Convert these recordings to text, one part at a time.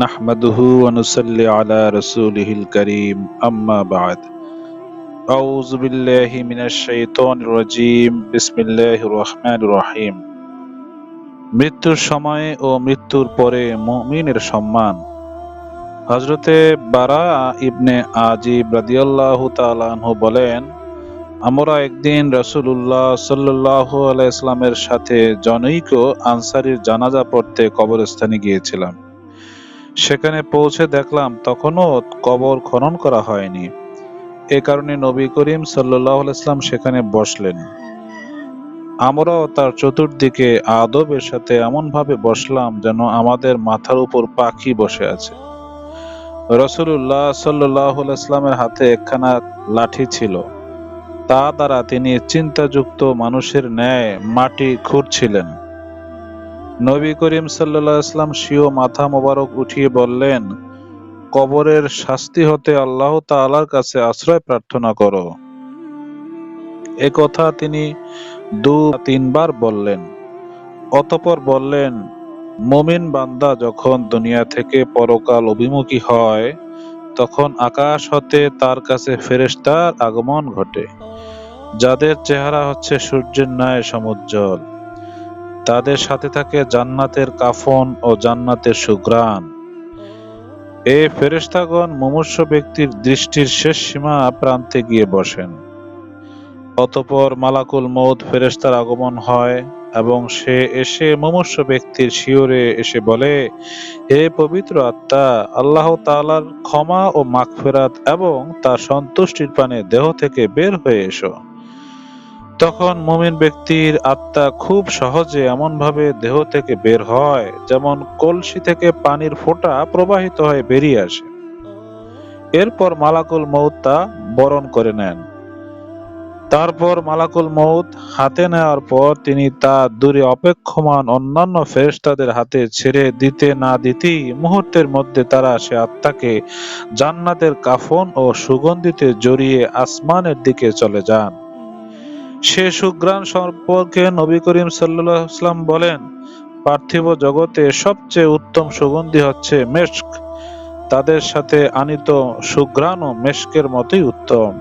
نحمده ونصلي على رسوله الكريم أما بعد أعوذ بالله من الشيطان الرجيم بسم الله الرحمن الرحيم মৃত্যুর সময়ে ও মৃত্যুর পরে মুমিনের সম্মান হজরতে বারা ইবনে আজিব রাদিয়াল্লাহু তাআলা আনহু বলেন আমরা একদিন রাসূলুল্লাহ সাল্লাল্লাহু আলাইহি ইসলামের সাথে জনৈক আনসারীর জানাজা পড়তে কবরস্থানে গিয়েছিলাম সেখানে পৌঁছে দেখলাম তখনও কবর খনন করা হয়নি। এ কারণে নবী করিম সাল্লাহ ইসলাম সেখানে বসলেন। আমরাও তার চতুর্দিকে আদবের সাথে এমন ভাবে বসলাম যেন আমাদের মাথার উপর পাখি বসে আছে। রসুল্লাহ সাল্লাহ ইসলামের হাতে একখানা লাঠি ছিল। তা দ্বারা তিনি চিন্তাযুক্ত মানুষের ন্যায় মাটি খুঁড়ছিলেন। নবী করিম সাল্লাহ ইসলাম সিও মাথা মোবারক উঠিয়ে বললেন, কবরের শাস্তি হতে আল্লাহ তাআলার কাছে আশ্রয় প্রার্থনা করো। এ কথা তিনি দু, তিনবার বললেন। অতপর বললেন, মুমিন বান্দা যখন দুনিয়া থেকে পরকাল অভিমুখী হয়, তখন আকাশ হতে তার কাছে ফেরেশতার আগমন ঘটে, যাদের চেহারা হচ্ছে সূর্যের ন্যায় সমুজ্জ্বল। তাদের সাথে থাকে জান্নাতের কাফন ও জান্নাতের সুগ্রাণ এ ফেরেশতাগণ মুমূর্ষ ব্যক্তির দৃষ্টির শেষ সীমা প্রান্তে গিয়ে বসেন। অতপর মালাকুল মৌত ফেরেশতার আগমন হয় এবং সে এসে মুমূর্ষ ব্যক্তির শিওরে এসে বলে, হে পবিত্র আত্মা, আল্লাহ তালার ক্ষমা ও মাগফিরাত এবং তার সন্তুষ্টির পানে দেহ থেকে বের হয়ে এসো। তখন মুমিন ব্যক্তির আত্মা খুব সহজে এমন ভাবে দেহ থেকে বের হয়, যেমন কলসি থেকে পানির ফোঁটা প্রবাহিত হয়ে বেরিয়ে আসে। এরপর মালাকুল মৌত তা বরণ করে নেন। তারপর মালাকুল মৌত হাতে নেওয়ার পর তিনি তা দূরে অপেক্ষমান অন্যান্য ফেরেশতাদের হাতে ছেড়ে দিতে না দিতেই মুহূর্তের মধ্যে তারা সে আত্মাকে জান্নাতের কাফন ও সুগন্ধিতে জড়িয়ে আসমানের দিকে চলে যান। সে সুগ্রাণ সম্পর্কে নবী করিম সাল্লাম বলেন, পার্থিব জগতে সবচেয়ে উত্তম সুগন্ধি হচ্ছে মেস্ক তাদের সাথে আনিত সুগ্রাণ ও মেস্কের মতোই উত্তম।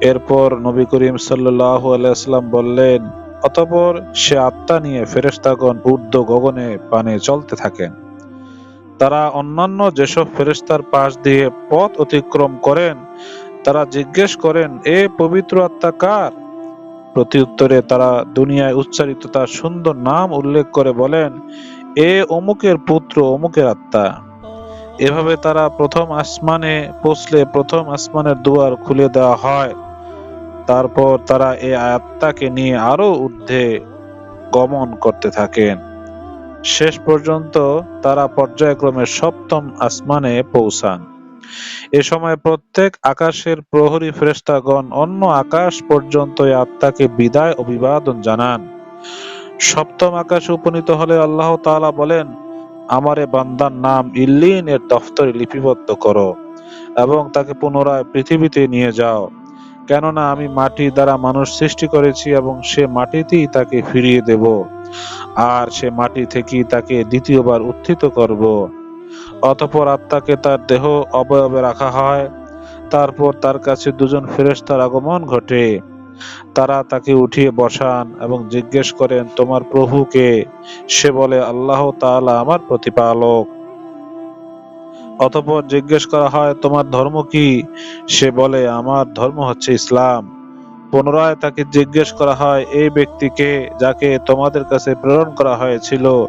এরপর নবী করিম সাল্লাহ আলাইসাল্লাম বললেন, অতপর সে আত্মা নিয়ে ফেরেস্তাগণ ঊর্ধ্ব গগনে পানে চলতে থাকেন। তারা অন্যান্য যেসব ফেরেস্তার পাশ দিয়ে পথ অতিক্রম করেন, তারা জিজ্ঞেস করেন, এ পবিত্র আত্মা কার? প্রতি উত্তরে তারা দুনিয়ায় উচ্চারিত তার সুন্দর নাম উল্লেখ করে বলেন, এ অমুকের পুত্র, অমুকের আত্মা। এভাবে তারা প্রথম আসমানে পৌঁছলে প্রথম আসমানের দুয়ার খুলে দেওয়া হয়। তারপর তারা এই আত্মাকে নিয়ে আরও ঊর্ধ্বে গমন করতে থাকেন। শেষ পর্যন্ত তারা পর্যায়ক্রমে সপ্তম আসমানে পৌঁছান। এ সময় প্রত্যেক আকাশের প্রহরী ফেরেশতাগণ অন্য আকাশ পর্যন্ত আত্মাকে বিদায় অভিবাদন জানান। সপ্তম আকাশে উপনীত হলে আল্লাহ তাআলা বলেন, আমারে বান্দার নাম ইল্লিন এর দফতরে লিপিবদ্ধ করো এবং তাকে পুনরায় পৃথিবীতে নিয়ে যাও। কেননা আমি মাটি দ্বারা মানুষ সৃষ্টি করেছি এবং সে মাটিতেই তাকে ফিরিয়ে দেব। আর সে মাটি থেকেই তাকে দ্বিতীয়বার উত্থিত করব। অতপর আত্মাকে তার দেহ অবয়বে রাখা হয়। তারপর তার কাছে দুজন ফেরেশতার আগমন ঘটে। তারা তাকে উঠিয়ে বসান এবং জিজ্ঞেস করেন, তোমার প্রভুকে সে বলে, আল্লাহ তাআলা আমার প্রতিপালক। অতপর জিজ্ঞেস করা হয়, তোমার ধর্ম কি? সে বলে, আমার ধর্ম হচ্ছে ইসলাম। পুনরায় তাকে জিজ্ঞেস করা হয়, এই ব্যক্তিকে যাকে তোমাদের কাছে প্রেরণ করা হয়েছিল?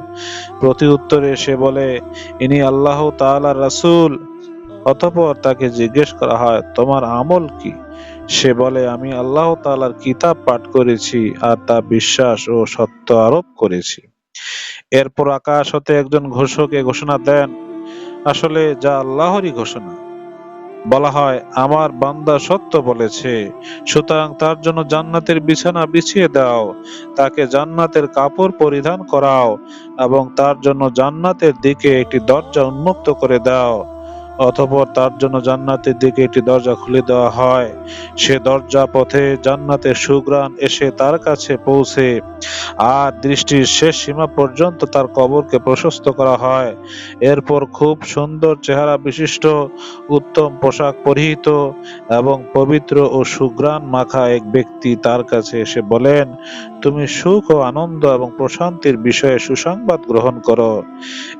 প্রতি উত্তরে সে বলে, ইনি আল্লাহ তাআলার রাসূল। অতপর তাকে জিজ্ঞেস করা হয়, তোমার আমল কি? সে বলে, আমি আল্লাহ তালার কিতাব পাঠ করেছি আর তা বিশ্বাস ও সত্য আরোপ করেছি। এরপর আকাশ হতে একজন ঘোষক এ ঘোষণা দেন, আসলে যা আল্লাহরই ঘোষণা বলা হয়, আমার বান্দা সত্য বলেছে, সুতরাং তার জন্য জান্নাতের বিছানা বিছিয়ে দাও, তাকে জান্নাতের কাপড় পরিধান করাও এবং তার জন্য জান্নাতের দিকে একটি দরজা উন্মুক্ত করে দাও। অতঃপর তার জন্য জান্নাতের দিকে একটি দরজা খুলে দেওয়া হয়। সে দরজা পথে জান্নাতের সুগ্রাণ এসে তার কাছে পৌঁছে। আর দৃষ্টির শেষ সীমা পর্যন্ত তার কবরকে প্রশস্ত করা হয়। এরপর খুব সুন্দর চেহারা বিশিষ্ট, উত্তম পোশাক পরিহিত এবং পবিত্র ও সুগ্রাণ মাখা এক ব্যক্তি তার কাছে এসে বলেন, তুমি সুখ ও আনন্দ এবং প্রশান্তির বিষয়ে সুসংবাদ গ্রহণ করো।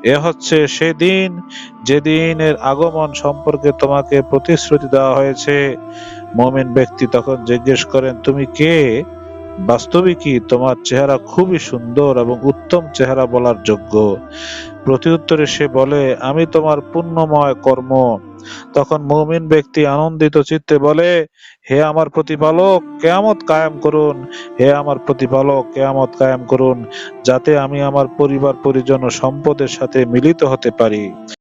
এ হচ্ছে সেদিন, যেদিনের আগমন সম্পর্কে তোমাকে প্রতিশ্রুতি দেওয়া হয়েছে। মমিন ব্যক্তি তখন জিজ্ঞেস করেন, তুমি কে? বাস্তবিকই তোমার চেহারা খুবই সুন্দর এবং উত্তম চেহারা বলার যোগ্য। প্রতিউত্তরে সে বলে, আমি তোমার পুণ্যময় কর্ম। তখন মুমিন ব্যক্তি আনন্দিত চিত্তে বলে, হে আমার প্রতিপালক, কেয়ামত কায়েম করুন। হে আমার প্রতিপালক, কেয়ামত কায়েম করুন, যাতে আমি আমার পরিবার পরিজন ও সম্পদের সাথে মিলিত হতে পারি।